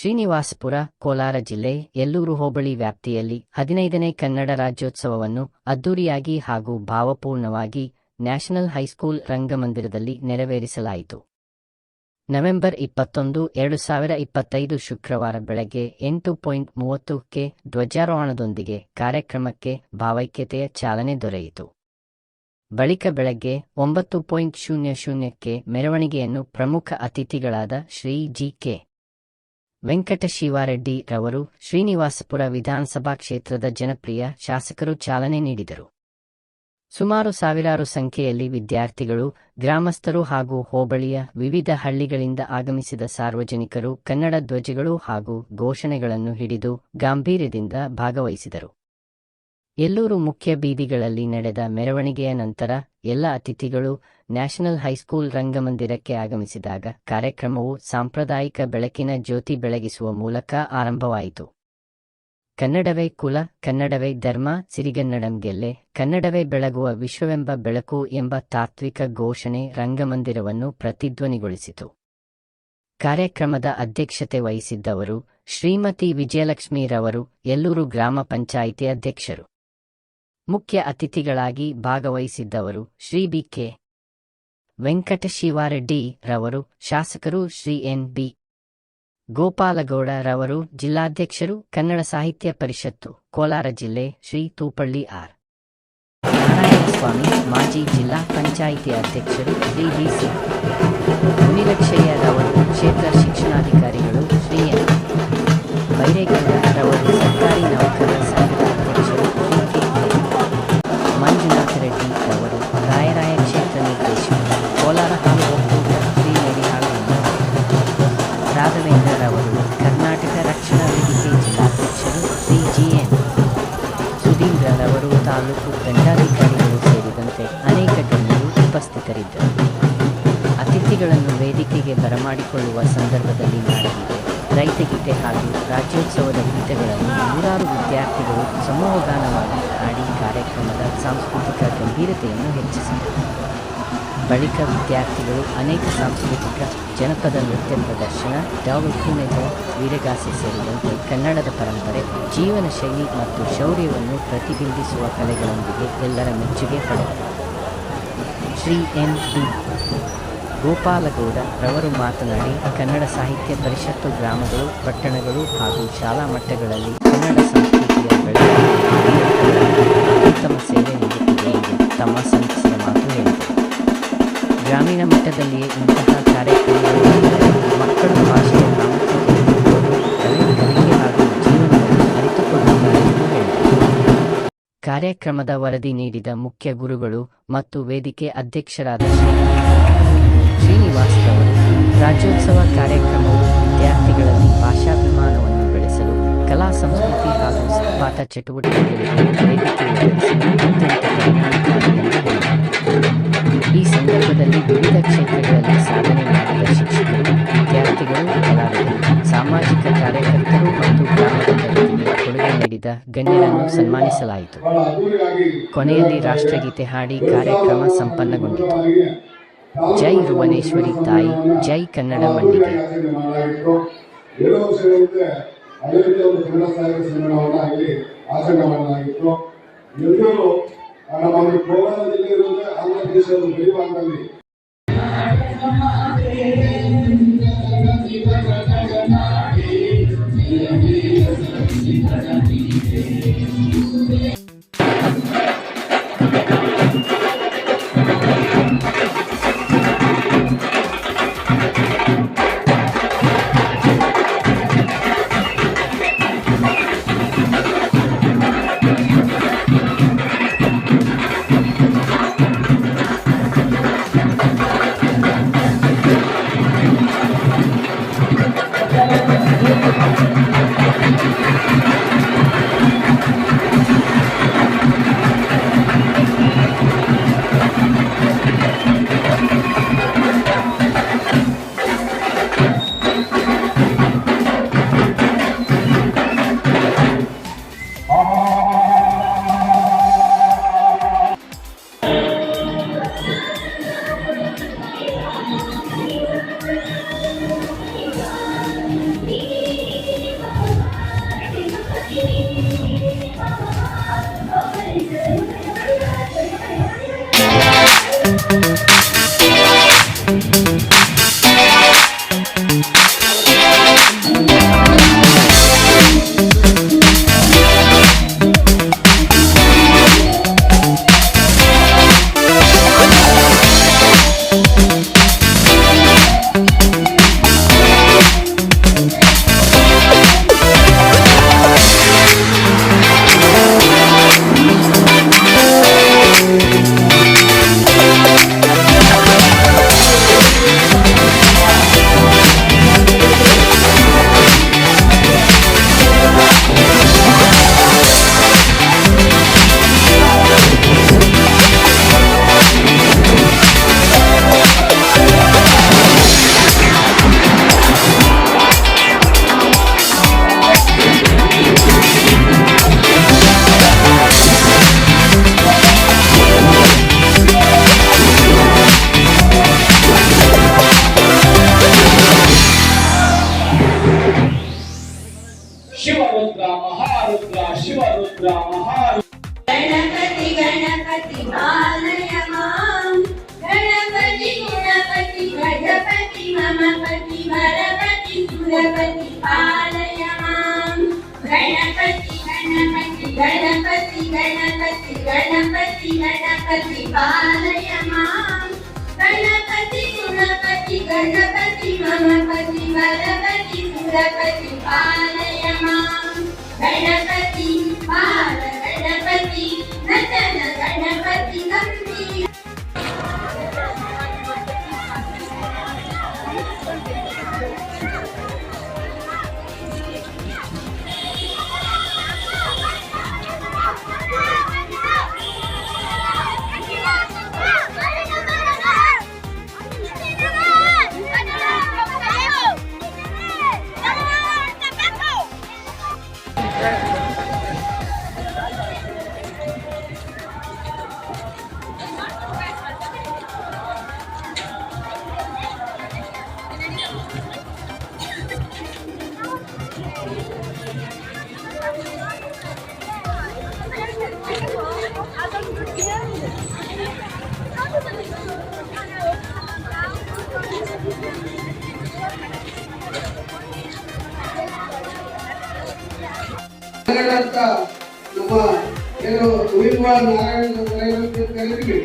ಶ್ರೀನಿವಾಸಪುರ, ಕೋಲಾರ ಜಿಲ್ಲೆ ಯಲ್ಲೂರು ಹೋಬಳಿ ವ್ಯಾಪ್ತಿಯಲ್ಲಿ ಹದಿನೈದನೇ ಕನ್ನಡ ರಾಜ್ಯೋತ್ಸವವನ್ನು ಅದ್ದೂರಿಯಾಗಿ ಹಾಗೂ ಭಾವಪೂರ್ಣವಾಗಿ ನ್ಯಾಷನಲ್ ಹೈಸ್ಕೂಲ್ ರಂಗಮಂದಿರದಲ್ಲಿ ನೆರವೇರಿಸಲಾಯಿತು. ನವೆಂಬರ್ ಇಪ್ಪತ್ತೊಂದು, ಎರಡು ಸಾವಿರ ಇಪ್ಪತ್ತೈದು ಶುಕ್ರವಾರ ಬೆಳಗ್ಗೆ ಎಂಟು ಪಾಯಿಂಟ್ ಮೂವತ್ತಕ್ಕೆ ಧ್ವಜಾರೋಹಣದೊಂದಿಗೆ ಕಾರ್ಯಕ್ರಮಕ್ಕೆ ಭಾವೈಕ್ಯತೆಯ ಚಾಲನೆ ದೊರೆಯಿತು. ಬಳಿಕ ಬೆಳಗ್ಗೆ ಒಂಬತ್ತು ಪಾಯಿಂಟ್ ಶೂನ್ಯ ಶೂನ್ಯಕ್ಕೆ ಮೆರವಣಿಗೆಯನ್ನು ಪ್ರಮುಖ ಅತಿಥಿಗಳಾದ ಶ್ರೀ ಜಿ ಕೆ ವೆಂಕಟಶಿವಾರೆಡ್ಡಿ ರವರು ಶ್ರೀನಿವಾಸಪುರ ವಿಧಾನಸಭಾ ಕ್ಷೇತ್ರದ ಜನಪ್ರಿಯ ಶಾಸಕರು ಚಾಲನೆ ನೀಡಿದರು. ಸುಮಾರು ಸಾವಿರಾರು ಸಂಖ್ಯೆಯಲ್ಲಿ ವಿದ್ಯಾರ್ಥಿಗಳು, ಗ್ರಾಮಸ್ಥರು ಹಾಗೂ ಹೋಬಳಿಯ ವಿವಿಧ ಹಳ್ಳಿಗಳಿಂದ ಆಗಮಿಸಿದ ಸಾರ್ವಜನಿಕರು ಕನ್ನಡ ಧ್ವಜಗಳು ಹಾಗೂ ಘೋಷಣೆಗಳನ್ನು ಹಿಡಿದು ಗಾಂಭೀರ್ಯದಿಂದ ಭಾಗವಹಿಸಿದರು. ಎಲ್ಲೂರು ಮುಖ್ಯ ಬೀದಿಗಳಲ್ಲಿ ನಡೆದ ಮೆರವಣಿಗೆಯ ನಂತರ ಎಲ್ಲ ಅತಿಥಿಗಳು ನ್ಯಾಷನಲ್ ಹೈಸ್ಕೂಲ್ ರಂಗಮಂದಿರಕ್ಕೆ ಆಗಮಿಸಿದಾಗ ಕಾರ್ಯಕ್ರಮವು ಸಾಂಪ್ರದಾಯಿಕ ಬೆಳಕಿನ ಜ್ಯೋತಿ ಬೆಳಗಿಸುವ ಮೂಲಕ ಆರಂಭವಾಯಿತು. ಕನ್ನಡವೇ ಕುಲ, ಕನ್ನಡವೇ ಧರ್ಮ, ಸಿರಿಗನ್ನಡಂ ಗೆಲ್ಲೆ, ಕನ್ನಡವೇ ಬೆಳಗುವ ವಿಶ್ವವೆಂಬ ಬೆಳಕು ಎಂಬ ತಾತ್ವಿಕ ಘೋಷಣೆ ರಂಗಮಂದಿರವನ್ನು ಪ್ರತಿಧ್ವನಿಗೊಳಿಸಿತು. ಕಾರ್ಯಕ್ರಮದ ಅಧ್ಯಕ್ಷತೆ ವಹಿಸಿದ್ದವರು ಶ್ರೀಮತಿ ವಿಜಯಲಕ್ಷ್ಮೀರವರು, ಎಲ್ಲೂರು ಗ್ರಾಮ ಪಂಚಾಯಿತಿ ಅಧ್ಯಕ್ಷರು. ಮುಖ್ಯ ಅತಿಥಿಗಳಾಗಿ ಭಾಗವಹಿಸಿದ್ದವರು ಶ್ರೀ ಬಿ ಕೆ. ವೆಂಕಟಶಿವಾರೆಡ್ಡಿ ರವರು, ಶಾಸಕರು ಶ್ರೀ ಎನ್ ಬಿ. ಗೋಪಾಲಗೌಡ ರವರು, ಜಿಲ್ಲಾಧ್ಯಕ್ಷರು, ಕನ್ನಡ ಸಾಹಿತ್ಯ ಪರಿಷತ್ತು, ಕೋಲಾರ ಜಿಲ್ಲೆ, ಶ್ರೀ ತೂಪಳ್ಳಿ ಆರ್. ನಾರಾಯಣಸ್ವಾಮಿ, ಮಾಜಿ ಜಿಲ್ಲಾ ಪಂಚಾಯಿತಿ ಅಧ್ಯಕ್ಷರು ಶ್ರೀ ಬಿ ಸಿ. ಮುನಿಲಕ್ಷಯ್ಯ ರವರು, ಕ್ಷೇತ್ರ ಶಿಕ್ಷಣಾಧಿಕಾರಿಗಳು ಶ್ರೀ ಎನ್. ಬೈರೇಗೌಡ ರವರು, ಸರ್ಕಾರಿ ನೌಕರರ ರಾಘವೇಂದ್ರ ರವರು ಕರ್ನಾಟಕ ರಕ್ಷಣಾ ವೇದಿಕೆ ಜಿಲ್ಲಾಧ್ಯಕ್ಷರು ಸಿಜಿಎನ್ ಸುಧೀಂದ್ರರವರು ತಾಲೂಕು ದಂಡಾಧಿಕಾರಿಗಳು ಸೇರಿದಂತೆ ಅನೇಕ ಗಣ್ಯರು ಉಪಸ್ಥಿತರಿದ್ದರು. ಅತಿಥಿಗಳನ್ನು ವೇದಿಕೆಗೆ ಬರಮಾಡಿಕೊಳ್ಳುವ ಸಂದರ್ಭದಲ್ಲಿ ನಾಡಗೀತೆ ರೈತಗೀತೆ ಹಾಗೂ ರಾಜ್ಯೋತ್ಸವದ ಗೀತೆಗಳನ್ನು ನೂರಾರು ವಿದ್ಯಾರ್ಥಿಗಳು ಸಮೂಹಗಾನವಾಗಿ ಹಾಡಿ ಕಾರ್ಯಕ್ರಮದ ಸಾಂಸ್ಕೃತಿಕ ಗಂಭೀರತೆಯನ್ನು ಹೆಚ್ಚಿಸಿದರು. ಬಳಿಕ ವಿದ್ಯಾರ್ಥಿಗಳು ಅನೇಕ ಸಾಂಸ್ಕೃತಿಕ, ಜನಪದ ನೃತ್ಯ ಪ್ರದರ್ಶನ ಡಾವಲ್ಕುನೆದ ವೀರಗಾಸೆ ಸೇರಿದಂತೆ ಕನ್ನಡದ ಪರಂಪರೆ, ಜೀವನ ಶೈಲಿ ಮತ್ತು ಶೌರ್ಯವನ್ನು ಪ್ರತಿಬಿಂಬಿಸುವ ಕಲೆಗಳೊಂದಿಗೆ ಎಲ್ಲರ ಮೆಚ್ಚುಗೆ ಪಡೆದರು ಶ್ರೀ ಎನ್ ಡಿ. ಗೋಪಾಲಗೌಡ ರವರು ಮಾತನಾಡಿ, ಕನ್ನಡ ಸಾಹಿತ್ಯ ಪರಿಷತ್ತು ಗ್ರಾಮಗಳು, ಪಟ್ಟಣಗಳು ಹಾಗೂ ಶಾಲಾ ಮಟ್ಟಗಳಲ್ಲಿ ಕನ್ನಡ ಸಂಸ್ಕೃತಿಯ ಉತ್ತಮ ಸೇವೆ ನೀಡುತ್ತಿದೆ ಎಂದು ತಮ್ಮ ಹೇಳಿದರು ಗ್ರಾಮೀಣ ಮಟ್ಟದಲ್ಲಿಯೇ ಇಂತಹ ಕಾರ್ಯಕ್ರಮಗಳು ಮಕ್ಕಳ ಭಾಷೆಯ ಹಾಗೂ ಜೀವನವನ್ನು ಅರಿತುಕೊಳ್ಳುತ್ತಾರೆ ಎಂದು ಹೇಳಿದರು ಕಾರ್ಯಕ್ರಮದ ವರದಿ ನೀಡಿದ ಮುಖ್ಯ ಗುರುಗಳು ಮತ್ತು ವೇದಿಕೆ ಅಧ್ಯಕ್ಷರಾದ ಶ್ರೀ ಶ್ರೀನಿವಾಸ್ ಅವರು ರಾಜ್ಯೋತ್ಸವ ಕಾರ್ಯಕ್ರಮವು ವಿದ್ಯಾರ್ಥಿಗಳಲ್ಲಿ ಭಾಷಾಭಿಮಾನವನ್ನು ಬೆಳೆಸಲು ಕಲಾ, ಸಂಸ್ಕೃತಿ ಹಾಗೂ ಪಾಠ ಚಟುವಟಿಕೆಗಳಿಗೆ ವೇದಿಕೆ ಈ ಸಂದರ್ಭದಲ್ಲಿ ವಿವಿಧ ಕ್ಷೇತ್ರಗಳಲ್ಲಿ ಸಾಧನೆ ಮಾಡಿದ ಶಿಕ್ಷಕರು, ವಿದ್ಯಾರ್ಥಿಗಳು ಕಲಾವಿದರು ಸಾಮಾಜಿಕ ಕಾರ್ಯಕರ್ತರು ಮತ್ತು ಗ್ರಾಮದ ಜನತೆಗೆ ಕೊಡುಗೆ ನೀಡಿದ ಗಣ್ಯರನ್ನು ಸನ್ಮಾನಿಸಲಾಯಿತು. ಕೊನೆಯಲ್ಲಿ ರಾಷ್ಟ್ರಗೀತೆ ಹಾಡಿ ಕಾರ್ಯಕ್ರಮ ಸಂಪನ್ನಗೊಂಡಿತು. ಜೈ ಭುವನೇಶ್ವರಿ ತಾಯಿ, ಜೈ ಕನ್ನಡ ಎಲ್ಲರೂ మన మనకి గోదావరి జిల్లా ఈరోజు ఆంధ్రప్రదేశ్ వెలివాంగల్ని గణపతి గణపతి మమపతి వరపతి సురపతి పాలయ మాం గణపతి గణపతి గణపతి గణపతి గణపతి గణపతి పాలయ మాం గణపతి గుణపతి గణపతి మమపతి వరపతి సురపతి పాలయ మాం గణపతి బాల గణపతి నటన గణ ನಮ್ಮ ಏನು ಅಂತ ಕರಿತೀವಿ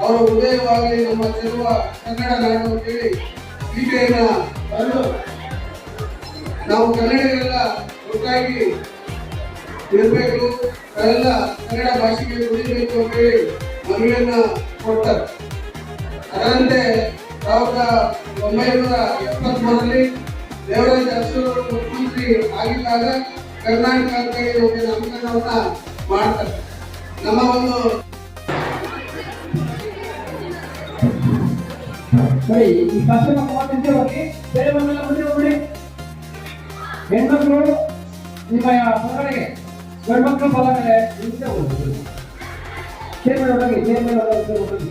ಅವರು ಉದಯವಾಗಿ ನಮ್ಮ ತಿರುವ ಕನ್ನಡ ನಾಡು ಅಂತೇಳಿ ಗೀತೆಯನ್ನ ಬರೆದು ನಾವು ಕನ್ನಡಿಗರೆಲ್ಲ ಒಟ್ಟಾಗಿ ಇರಬೇಕು. ಅದೆಲ್ಲ ಕನ್ನಡ ಭಾಷೆಗೆ ಉಳಿಬೇಕು ಅಂತೇಳಿ ಮನವಿಯನ್ನ ಕೊಡ್ತಾರೆ ಅದರಂತೆ ಸಾವಿರದ ಒಂಬೈನೂರ ಎಪ್ಪತ್ಮೂರರಲ್ಲಿ ದೇವರಾಜ ಅರಸರು ಮುಖ್ಯಮಂತ್ರಿ ಆಗಿದ್ದಾಗ ಕರ್ನಾಟಕ ಅಂತ ಹೇಳಿ ಒಂದು ಮಾಡ್ತಾರೆ. ನಮ್ಮ ಒಂದು ಸರಿ, ಈ ಮೂವತ್ತಂತೆ ಹೋಗಿ. ಬೇರೆ ಬಂದೆಲ್ಲ ಮುಂದೆ ಹೆಣ್ಮಕ್ಳು ನಿಮ್ಮ ಹೊರಗಡೆಗೆ ಗಂಡ್ಮಕ್ಳು ಬಲಗಡೆ ಹಿಂದೆ ಹೋಗ್ಬಿಡಿ. ಚೇರ್ಮನ್ ಮೇಲೆ ಹೋಗಿ ಚೇರ್ ಹೋಗಿ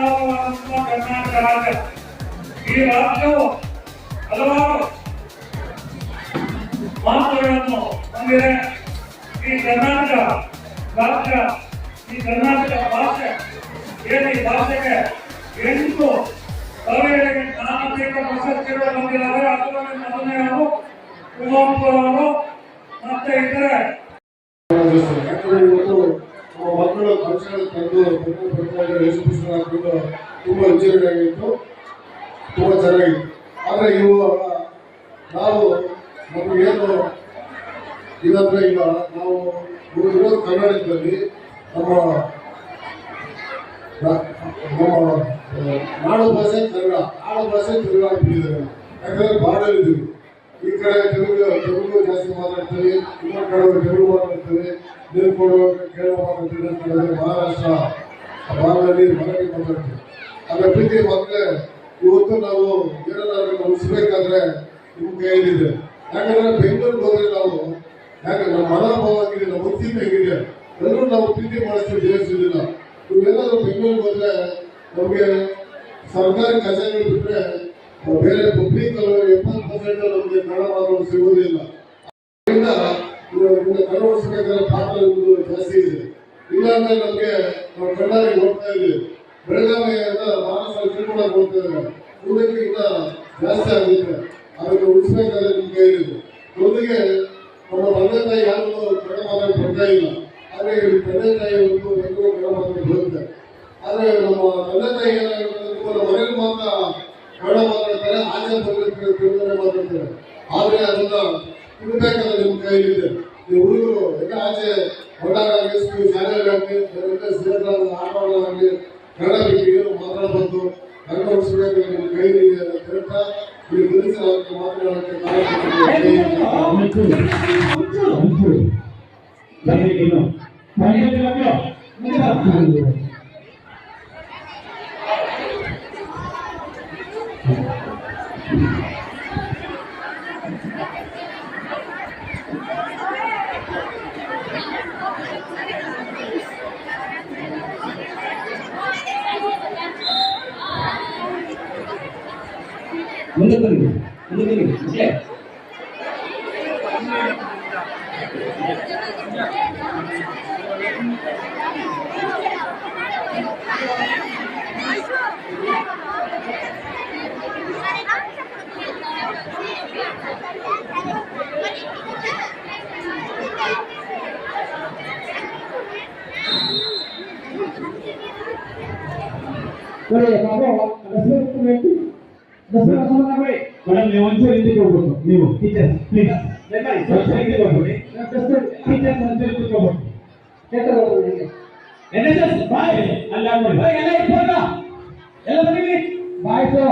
ವಿಶಾಲವಾದಂತಹ ಕರ್ನಾಟಕ ರಾಜ್ಯ ಈ ರಾಜ್ಯವು ಹಲವಾರು ಮಹತ್ವಗಳನ್ನು ಹೊಂದಿದೆ ಈ ಕರ್ನಾಟಕ ರಾಜ್ಯ ಈ ಕರ್ನಾಟಕ ಭಾಷೆ ಏನು ಈ ಭಾಷೆಗೆ ಎಂಟು ಕವಿಗಳಿಗೆ ಜ್ಞಾನಪೀಠ ಪ್ರಶಸ್ತಿಗಳು ಬಂದಿದ್ದಾರೆ ಅದರಲ್ಲಿ ಮೊದಲನೆಯವರು ಕುವೆಂಪು ಅವರು ಮತ್ತೆ ಇತರೆ ಇವತ್ತು ಮಕ್ಕಳು ಪರೀಕ್ಷೆಗಳು ತಂದು ಪ್ರತಿಯೊಬ್ಬರು ವೇಷಭೂಷಣ ಹಾಕೊಂಡು ತುಂಬಾ ತುಂಬಾ ಚೆನ್ನಾಗಿತ್ತು. ಆದ್ರೆ ಇವಾಗ ನಾವು ನಮಗೇನು ಇದಂದ್ರೆ ಈಗ ನಾವು ಇರೋದು ಕರ್ನಾಟಕದಲ್ಲಿ ನಮ್ಮ ನಮ್ಮ ನಾಡು ಭಾಷೆ ಕನ್ನಡ. ನಾಡು ಭಾಷೆ ತೆಲುಗು ಆಗ್ಬಿಟ್ಟಿದ್ದಾರೆ ಯಾಕಂದ್ರೆ ಬಾಡಲಿದ್ದೀವಿ ಈ ಕಡೆ ತೆಲುಗು ತೆಲುಗು ಜಾಸ್ತಿ ಮಾತಾಡ್ತೀವಿ ಇನ್ನೊಂದು ಕಡೆ ತೆಲುಗು ಮಾತಾಡ್ತೀವಿ ನೀರು ಕೊಡುವಾಗ ಕೇರಳ ಮಹಾರಾಷ್ಟ್ರ ಭಾಗದಲ್ಲಿ ಮರಾಠಿ ಮಾತಾಡ್ತೀವಿ ಅದರ ಪ್ರೀತಿ ಇವತ್ತು ನಾವು ಏನಾದ್ರು ಉಳಿಸ್ಬೇಕಾದ್ರೆ ನಿಮ್ಮ ಕೈಯಲ್ಲಿದೆ. ಯಾಕಂದ್ರೆ ಬೆಂಗಳೂರಿಗೆ ಹೋದ್ರೆ ನಾವು ಯಾಕಂದ್ರೆ ನಮ್ಮ ಮನೋಭಾವ ನಮ್ಮ ಎಲ್ಲರೂ ನಾವು ಪ್ರೀತಿ ಮಾಡಿಸ್ತೀವಿ ದೇವಸ್ಥಾನದಿಂದ ನೀವೆಲ್ಲಾದ್ರೂ ಬೆಂಗಳೂರಿಗೆ ಹೋದ್ರೆ ನಮಗೆ ಸರ್ಕಾರಿ ಕಚೇರಿಗಳು ಬಿಟ್ರೆ ಬೇರೆ ಪಬ್ಲಿಕ್ ಎಪ್ಪತ್ತು ಪರ್ಸೆಂಟ್ ನಮಗೆ ಕನ್ನಡ ಮಾತಾಡೋದು ಸಿಗುವುದಿಲ್ಲ ಅದರಿಂದ ಕನ್ನಡಿಸಬೇಕಾದ್ರೆ ಪಾತ್ರ ಜಾಸ್ತಿ ಇದೆ. ಇಲ್ಲ ಅಂದ್ರೆ ನಮಗೆ ನಾವು ಕಣ್ಣಾಗಿ ಹೋಗ್ತಾ ಇದ್ದೀವಿ. ಬೆಳಗಾವಿಯಿಂದ ಮಾನಸ ತಿಳ್ಕೊಳಕ್ ಹೋಗ್ತಾ ಇದ್ದಾರೆ ಜಾಸ್ತಿ ಆಗುತ್ತೆ ಅದನ್ನು ಉಳಿಸ್ಬೇಕಾದ್ರೆ ನಿಮ್ಮ ಕೈಲಿದೆ ಜೊತೆಗೆ ನಮ್ಮ ತಂದೆ ತಾಯಿ ಯಾರು ಕನ್ನಡ ಮಾತ್ರ ಬರ್ತಾ ಇಲ್ಲ. ಆದರೆ ತಂದೆ ತಾಯಿ ಒಂದು ಎಲ್ಲರೂ ಕನ್ನಡ ಮಾತ್ರ ಬರುತ್ತೆ. ಆದ್ರೆ ನಮ್ಮ ತಂದೆ ತಾಯಿ ನಮ್ಮ ಮನೇಲಿ ಮಾತ್ರ ಕನ್ನಡ ಮಾತಾಡ್ತಾರೆ ಆಚೆ ಬಂದಿರ್ತಾರೆ ತಿರುಗಡೆ ಮಾತಾಡ್ತಾರೆ. ಆದ್ರೆ ಅದನ್ನ ತಿಳ್ಬೇಕಾದ್ರೆ ನಿಮ್ಮ ಕೈಲಿದೆ ಈ ಹುಡುಗರು, ಎಲ್ಲ ಆಚೆ ಹೊರಡಾಗಲಿ ಸ್ಕೂಲ್ ಶಾಲೆಗಳಾಗಲಿ ಆಟಗಳಾಗಲಿ ಕನ್ನಡ ಬಿಟ್ಟು ಏನು ಮಾತಾಡಬಾರ್ದು. ಕನ್ನಡ ಉಳಿಸ್ಬೇಕು ನಿಮ್ಮ ಕೈಲಿದೆ ಅಂತ ಹೇಳ್ತಾ, ಇಲ್ಲಿ ಗುರುತಿಸಿ ಮಾತನಾಡಕ್ಕೆ ನಾನು ಮುಂದೆ ಬನ್ನಿ ನೋಡಿ ಬಾಬು ದಸರಾ ಬೇಕು ದಸರಾ ಸಂಬಂಧ ಮಾಡಿ ಮೇಡಮ್ ನೀವು ಒಂಚೂರು ಹಿಂದಕ್ಕೆ ಹೋಗ್ಬೇಕು ನೀವು ಟೀಚರ್ ಪ್ಲೀಸ್ ಸ್ವಲ್ಪ ಹಿಂದಕ್ಕೆ ಹೋಗ್ಬಿಡಿ ಟೀಚರ್ಸ್ ಒಂಚೂರು ಕೂತ್ಕೋಬೇಕು ಎನ್ ಎಸ್ ಎಸ್ ಬಾಯ್ ಅಲ್ಲಿ ಆಗ್ಬಿಡಿ ಎಲ್ಲ ಇಟ್ಕೊಂಡ ಎಲ್ಲ ಬನ್ನಿ ಬಾಯ್ಸು